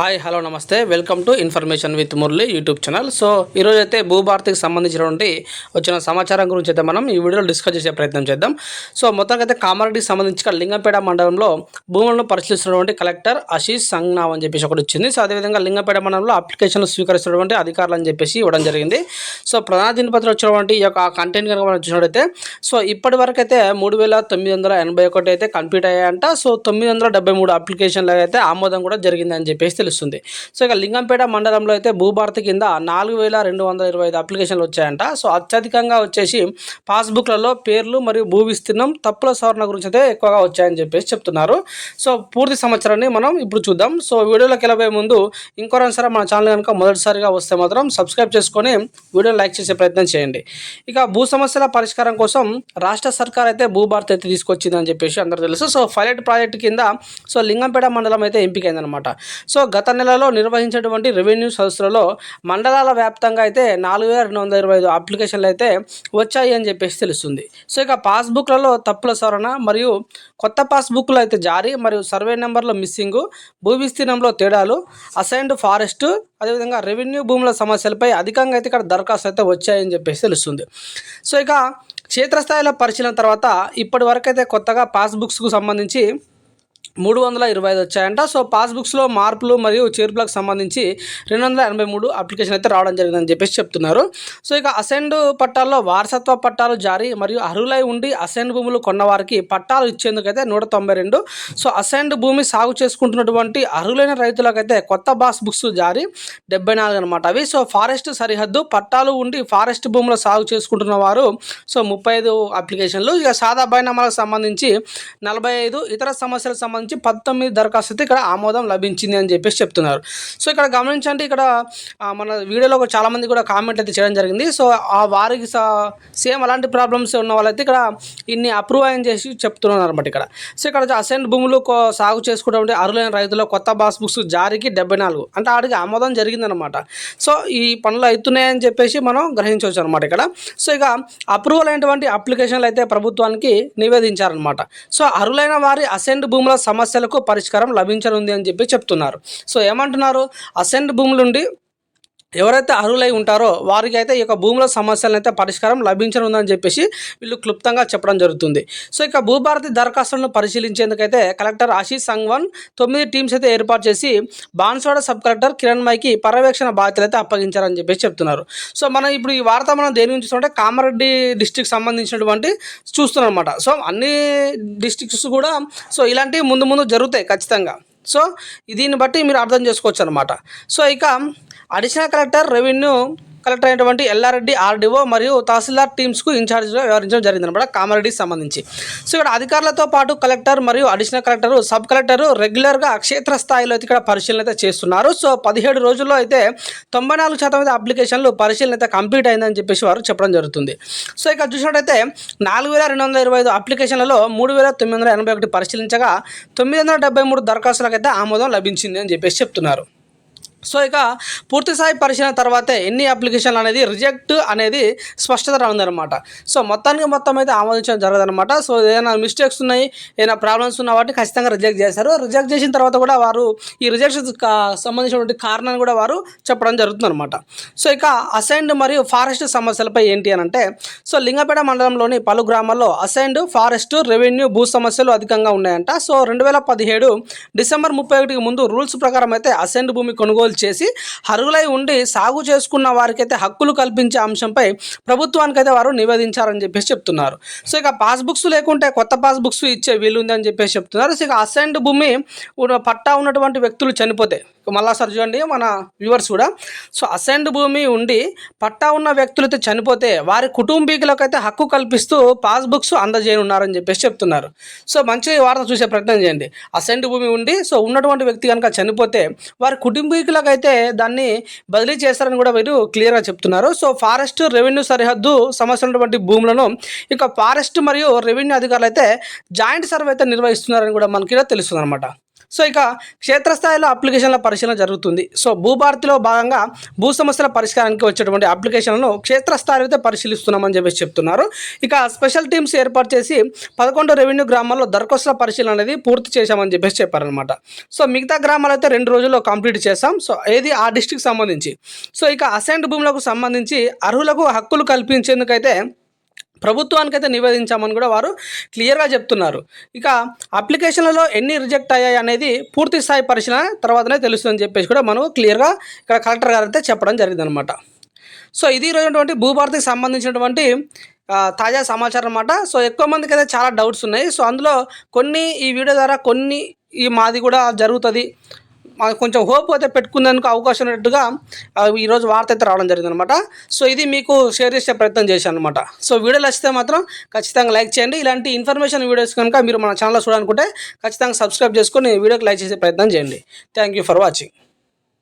Hi hello నమస్తే. Welcome to information with Murali YouTube channel. So ఈరోజు అయితే భూభారతికి సంబంధించినటువంటి వచ్చిన సమాచారం గురించి అయితే మనం ఈ వీడియోలో డిస్కస్ చేసే ప్రయత్నం చేద్దాం. సో మొత్తానికి అయితే కామారెడ్డికి సంబంధించిన ఇక్కడ లింగంపేట మండలంలో భూములను పరిశీలిస్తున్నటువంటి కలెక్టర్ ఆశీష్ సంగ్నావ్ అని చెప్పేసి ఒకటి వచ్చింది. సో అదేవిధంగా లింగంపేట మండలంలో అప్లికేషన్లు స్వీకరిస్తున్నటువంటి అధికారులు అని చెప్పేసి ఇవ్వడం జరిగింది. సో ప్రధాన దినపత్రం వచ్చినటువంటి ఈ యొక్క కంటెంట్ కనుక మనం చూసినట్టయితే సో ఇప్పటి వరకు అయితే మూడు వేల తొమ్మిది వందల ఎనభై ఒకటి అయితే కంప్లీట్ అయ్యాయంట. సో తొమ్మిది వందల డెబ్బై మూడు అప్లికేషన్లు అయితే ఆమోదం కూడా జరిగిందని చెప్పేసి తెలుస్తుంది. సో ఇక లింగంపేట మండలంలో అయితే భూభారతి కింద నాలుగు వేల రెండు వందల ఇరవై ఐదు అప్లికేషన్లు వచ్చాయంట. సో అత్యధికంగా వచ్చేసి పాస్బుక్లలో పేర్లు మరియు భూ విస్తీర్ణం తప్పుల సవరణ గురించి అయితే ఎక్కువగా వచ్చాయని చెప్పేసి చెప్తున్నారు. సో పూర్తి సంవత్సరాన్ని మనం ఇప్పుడు చూద్దాం. సో వీడియోలోకి వెళ్ళబోయే ముందు ఇంకోసారి మన ఛానల్ కనుక మొదటిసారిగా వస్తే మాత్రం సబ్స్క్రైబ్ చేసుకొని వీడియోని లైక్ చేసే ప్రయత్నం చేయండి. ఇక భూ సమస్యల పరిష్కారం కోసం రాష్ట్ర సర్కార్ అయితే భూభారతి అయితే తీసుకొచ్చిందని చెప్పేసి అందరూ తెలుసు. సో ఫైలెట్ ప్రాజెక్ట్ కింద సో లింగంపేట మండలం అయితే ఎంపికైందనమాట సో గత నెలలో నిర్వహించినటువంటి రెవెన్యూ సదస్సులలో మండలాల వ్యాప్తంగా అయితే నాలుగు వేల రెండు వందల ఇరవై ఐదు అప్లికేషన్లు అయితే వచ్చాయి అని చెప్పేసి తెలుస్తుంది. సో ఇక పాస్బుక్లలో తప్పుల సవరణ మరియు కొత్త పాస్బుక్లు అయితే జారీ మరియు సర్వే నెంబర్లో మిస్సింగ్ భూ విస్తీర్ణంలో తేడాలు అసైన్డ్ ఫారెస్ట్ అదేవిధంగా రెవెన్యూ భూముల సమస్యలపై అధికంగా అయితే ఇక్కడ దరఖాస్తు అయితే వచ్చాయని చెప్పేసి తెలుస్తుంది. సో ఇక క్షేత్రస్థాయిలో పరిశీలన తర్వాత ఇప్పటి కొత్తగా పాస్బుక్స్కు సంబంధించి మూడు వందల ఇరవై ఐదు వచ్చాయంట. సో పాస్బుక్స్లో మార్పులు మరియు చేర్పులకు సంబంధించి రెండు వందల ఎనభై మూడు అప్లికేషన్ అయితే రావడం జరిగిందని చెప్పేసి చెప్తున్నారు. సో ఇక అసెండ్ పట్టాల్లో వారసత్వ పట్టాలు జారీ మరియు అర్హులై ఉండి అసెండ్ భూములు కొన్నవారికి పట్టాలు ఇచ్చేందుకైతే నూట తొంభై రెండు. సో అసెండ్ భూమి సాగు చేసుకుంటున్నటువంటి అర్హులైన రైతులకైతే కొత్త పాస్ బుక్స్ జారీ డెబ్బై నాలుగు అనమాట అవి. సో ఫారెస్ట్ సరిహద్దు పట్టాలు ఉండి ఫారెస్ట్ భూములు సాగు చేసుకుంటున్న వారు సో ముప్పై ఐదు అప్లికేషన్లు. ఇక సాదా బైనామాలకు సంబంధించి నలభై ఐదు ఇతర సమస్యలకు సంబంధించి పంతొమ్మిది దరఖాస్తు అయితే ఇక్కడ ఆమోదం లభించింది అని చెప్పేసి చెప్తున్నారు. సో ఇక్కడ గమనించండి ఇక్కడ మన వీడియోలో చాలామంది కూడా కామెంట్ అయితే చేయడం జరిగింది. సో ఆ వారికి సేమ్ అలాంటి ప్రాబ్లమ్స్ ఉన్న వాళ్ళైతే ఇక్కడ ఇన్ని అప్రూవ్ అని చేసి చెప్తున్నారు అనమాట ఇక్కడ. సో ఇక్కడ అసెంట్ భూములు సాగు చేసుకుంటే అర్హులైన రైతుల కొత్త పాస్ బుక్స్ జారీకి డెబ్బై నాలుగు అంటే ఆడికి ఆమోదం జరిగిందనమాట సో ఈ పనులు అవుతున్నాయని చెప్పేసి మనం గ్రహించవచ్చు అనమాట ఇక్కడ. సో ఇక అప్రూవల్ అయినటువంటి అప్లికేషన్లు అయితే ప్రభుత్వానికి నివేదించారనమాట సో అర్హులైన వారి అసెంట్ భూముల సమస్యలకు పరిష్కారం లభించనుంది అని చెప్పి చెప్తున్నారు. సో ఏమంటున్నారు? అసెంట్ భూములు ఉండి ఎవరైతే అర్హులై ఉంటారో వారికి అయితే ఈ యొక్క భూముల సమస్యలను అయితే పరిష్కారం లభించనుందని చెప్పేసి వీళ్ళు క్లుప్తంగా చెప్పడం జరుగుతుంది. సో ఇక భూభారతి దరఖాస్తులను పరిశీలించేందుకైతే కలెక్టర్ ఆశీష్ సంగ్వన్ తొమ్మిది టీమ్స్ అయితే ఏర్పాటు చేసి బాన్స్వాడ సబ్ కలెక్టర్ కిరణ్ మైకి పర్యవేక్షణ బాధ్యతలు అయితే అప్పగించారని చెప్పేసి చెప్తున్నారు. సో మనం ఇప్పుడు ఈ వార్త మనం దేని గురించి చూస్తుంటే కామారెడ్డి డిస్టిక్ సంబంధించినటువంటి చూస్తున్నాం అనమాట సో అన్ని డిస్టిక్స్ కూడా సో ఇలాంటివి ముందు ముందు జరుగుతాయి ఖచ్చితంగా. సో దీన్ని బట్టి మీరు అర్థం చేసుకోవచ్చు అనమాట సో ఇక అడిషనల్ కలెక్టర్ రెవెన్యూ కలెక్టర్ అయినటువంటి ఎల్లారెడ్డి ఆర్డీఓ మరియు తహసీల్దార్ టీమ్స్కు ఇన్ఛార్జ్గా వ్యవహరించడం జరిగింది అనమాట కామారెడ్డికి సంబంధించి. సో ఇక్కడ అధికారులతో పాటు కలెక్టర్ మరియు అడిషనల్ కలెక్టర్ సబ్ కలెక్టర్ రెగ్యులర్గా క్షేత్ర స్థాయిలో అయితే ఇక్కడ పరిశీలన అయితే చేస్తున్నారు. సో పదిహేడు రోజుల్లో అయితే తొంభై నాలుగు శాతం అయితే అప్లికేషన్లు పరిశీలన అయితే కంప్లీట్ అయిందని చెప్పేసి వారు చెప్పడం జరుగుతుంది. సో ఇక్కడ చూసినట్టయితే నాలుగు వేల రెండు వందల ఇరవై ఐదు అప్లికేషన్లలో మూడు వేల తొమ్మిది వందల ఎనభై ఒకటి పరిశీలించగా తొమ్మిది వందల డెబ్బై మూడు దరఖాస్తులకైతే ఆమోదం లభించింది అని చెప్పేసి చెప్తున్నారు. సో ఇక పూర్తి స్థాయి పరిశీలన తర్వాతే ఎన్ని అప్లికేషన్లు అనేది రిజెక్ట్ అనేది స్పష్టత రానుందనమాట సో మొత్తానికి మొత్తం అయితే ఆమోదించడం జరగదనమాట సో ఏదైనా మిస్టేక్స్ ఉన్నాయి ఏదైనా ప్రాబ్లమ్స్ ఉన్న వాటిని ఖచ్చితంగా రిజెక్ట్ చేశారు. రిజెక్ట్ చేసిన తర్వాత కూడా వారు ఈ రిజెక్షన్ సంబంధించినటువంటి కారణాన్ని కూడా వారు చెప్పడం జరుగుతుందనమాట సో ఇక అసైన్డ్ మరియు ఫారెస్ట్ సమస్యలపై ఏంటి అని అంటే సో లింగపేట మండలంలోని పలు గ్రామాల్లో అసైన్డ్ ఫారెస్ట్ రెవెన్యూ భూ సమస్యలు అధికంగా ఉన్నాయంట. సో రెండు వేల పదిహేడు డిసెంబర్ ముప్పై ఒకటికి ముందు రూల్స్ ప్రకారం అయితే అసైన్డ్ భూమి కొనుగోలు చేసి అర్హులై ఉండి సాగు చేసుకున్న వారికైతే హక్కులు కల్పించే అంశంపై ప్రభుత్వానికైతే వారు నివేదించారని చెప్పేసి చెప్తున్నారు. సో ఇక పాస్బుక్స్ లేకుంటే కొత్త పాస్బుక్స్ ఇచ్చే వీలుందని చెప్పేసి చెప్తున్నారు. సో ఇక అసెండ్ భూమి పట్టా ఉన్నటువంటి వ్యక్తులు చనిపోతే మళ్ళా సార్ చూడండి మన వ్యూవర్స్ కూడా. సో అసెండ్ భూమి ఉండి పట్టా ఉన్న వ్యక్తులైతే చనిపోతే వారి కుటుంబీకులకైతే హక్కు కల్పిస్తూ పాస్బుక్స్ అందజేయనున్నారని చెప్పేసి చెప్తున్నారు. సో మంచి వార్త చూసే ప్రయత్నం చేయండి. అసెండ్ భూమి ఉండి సో ఉన్నటువంటి వ్యక్తి కనుక చనిపోతే వారి కుటుంబీకుల అయితే దాన్ని బదిలీ చేస్తారని కూడా వీరు క్లియర్గా చెప్తున్నారు. సో ఫారెస్ట్ రెవెన్యూ సరిహద్దు సమస్య ఉన్నటువంటి భూములను ఇక ఫారెస్ట్ మరియు రెవెన్యూ అధికారులు అయితే జాయింట్ సర్వే అయితే నిర్వహిస్తున్నారని కూడా మనకి తెలుస్తుంది అనమాట సో ఇక క్షేత్రస్థాయిలో అప్లికేషన్ల పరిశీలన జరుగుతుంది. సో భూభారతిలో భాగంగా భూ సమస్యల పరిష్కారానికి వచ్చేటువంటి అప్లికేషన్లను క్షేత్రస్థాయిలో అయితే పరిశీలిస్తున్నామని చెప్పేసి చెప్తున్నారు. ఇక స్పెషల్ టీమ్స్ ఏర్పాటు చేసి పదకొండు రెవెన్యూ గ్రామాల్లో దరఖాస్తుల పరిశీలన అనేది పూర్తి చేశామని చెప్పేసి చెప్పారనమాట సో మిగతా గ్రామాలు అయితే రెండు రోజుల్లో కంప్లీట్ చేశాం. సో ఏది ఆ డిస్టిక్ సంబంధించి. సో ఇక అసైన్డ్ భూములకు సంబంధించి అర్హులకు హక్కులు కల్పించేందుకైతే ప్రభుత్వానికైతే నివేదించామని కూడా వారు క్లియర్గా చెప్తున్నారు. ఇక అప్లికేషన్లలో ఎన్ని రిజెక్ట్ అయ్యాయి అనేది పూర్తి స్థాయి పరిశీలన తర్వాతనే తెలుస్తుందని చెప్పేసి కూడా మనకు క్లియర్గా ఇక్కడ కలెక్టర్ గారు అయితే చెప్పడం జరిగిందనమాట సో ఇది ఈరోజు భూభారతికి సంబంధించినటువంటి తాజా సమాచారం అనమాట సో ఎక్కువ మందికి అయితే చాలా డౌట్స్ ఉన్నాయి. సో అందులో కొన్ని ఈ వీడియో ద్వారా కొన్ని ఈ మాది కూడా జరుగుతుంది. కొంచెం హోప్ అయితే పెట్టుకునేందుకు అవకాశం ఉన్నట్టుగా ఈరోజు వార్త అయితే రావడం జరిగింది అనమాట సో ఇది మీకు షేర్ చేసే ప్రయత్నం చేశాను అనమాట సో వీడియోలు వస్తే మాత్రం ఖచ్చితంగా లైక్ చేయండి. ఇలాంటి ఇన్ఫర్మేషన్ వీడియోస్ కనుక మీరు మన ఛానల్లో చూడాలనుకుంటే ఖచ్చితంగా సబ్స్క్రైబ్ చేసుకొని వీడియోకి లైక్ చేసే ప్రయత్నం చేయండి. Thank you for watching